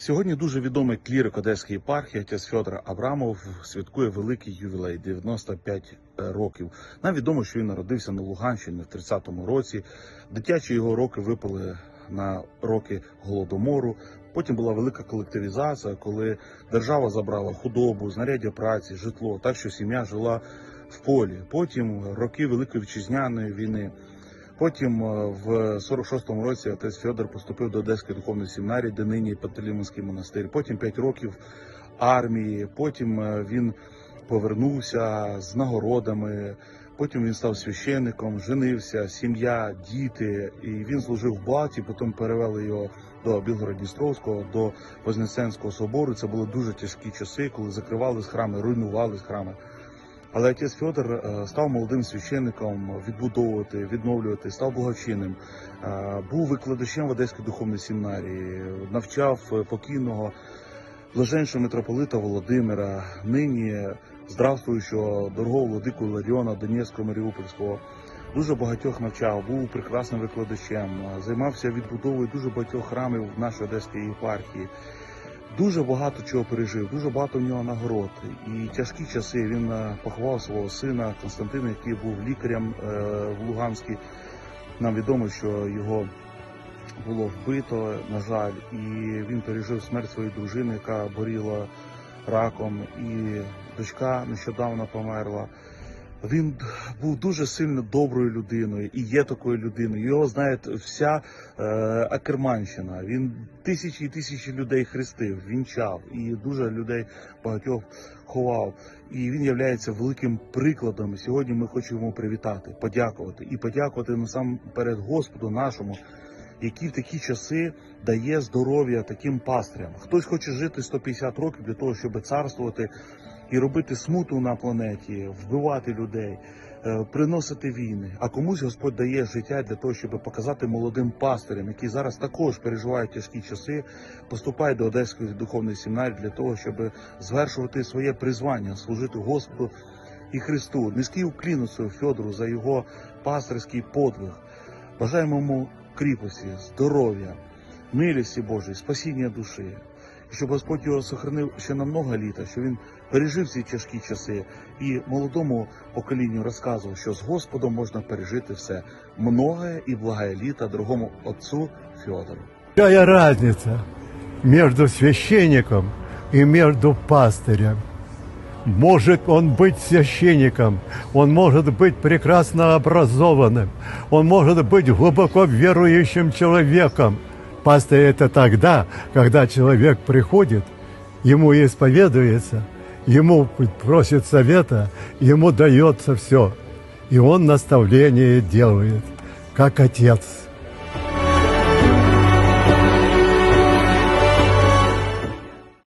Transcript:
Сьогодні дуже відомий клірик Одеської єпархії отець Федор Абрамов святкує великий ювілей 95 років. Нам відомо, що він народився на Луганщині в 30-му році. Дитячі його роки випали на роки голодомору. Потім була велика колективізація, коли держава забрала худобу, знаряддя праці, житло, так що сім'я жила в полі. Потім роки Великої вітчизняної війни. Потім е, в 46-му році отець Федор поступив до Одеської духовної семінарії, де нині Пантелеймонський монастир. Потім 5 років армії. Потім е, він повернувся з нагородами. Потім він став священником, женився, сім'я, діти. І він служив в Балті. Потім перевели його до Білгород-Дністровського, до Вознесенського собору. Це були дуже тяжкі часи, коли закривались храми, руйнувались храми. Але отець Федор е, став молодим священником відбудовувати, відновлювати, став благочинним, Е, був викладачем в Одеській духовній семінарії, навчав е, покійного блаженшого митрополита Володимира, нині здравствуючого дорогого владику Ларіона Донецького Маріупольського. Дуже багатьох навчав, був прекрасним викладачем, займався відбудовою дуже багатьох храмів в нашій Одеській єпархії. Дуже багато чого пережив, дуже багато в нього нагород. І тяжкі часи він е, поховав свого сина Константина, який був лікарем е, в Луганській. Нам відомо, що його було вбито, на жаль, і він пережив смерть своєї дружини, яка боріла раком, і дочка нещодавно померла. Він був дуже сильно доброю людиною і є такою людиною. Його знає вся е, Акерманщина. Він тисячі і тисячі людей хрестив, вінчав і дуже людей багатьох ховав. І він є великим прикладом. Сьогодні ми хочемо привітати, подякувати і подякувати насамперед Господу нашому, який в такі часи дає здоров'я таким пастрям. Хтось хоче жити 150 років для того, щоб царствувати і робити смуту на планеті, вбивати людей, е, приносити війни. А комусь Господь дає життя для того, щоб показати молодим пастирям, які зараз також переживають тяжкі часи, поступають до Одеської духовної семінарії для того, щоб звершувати своє призвання, служити Господу і Христу. Низький уклін цю Федору за його пастирський подвиг. Бажаємо йому кріпості, здоров'я, милості Божої, спасіння душі. І щоб Господь його сохранив ще на много літа, що він пережив ці тяжкі часи і молодому поколінню розказував, що з Господом можна пережити все многое і благое літа дорогому отцу Федору. Какая разница между священником и между пастырем? Может он быть священником, он может быть прекрасно образованным, он может быть глубоко верующим человеком. Пастырь это тогда, когда человек приходит, ему исповедуется, ему просит совета, ему дается все, и он наставление делает, как отец.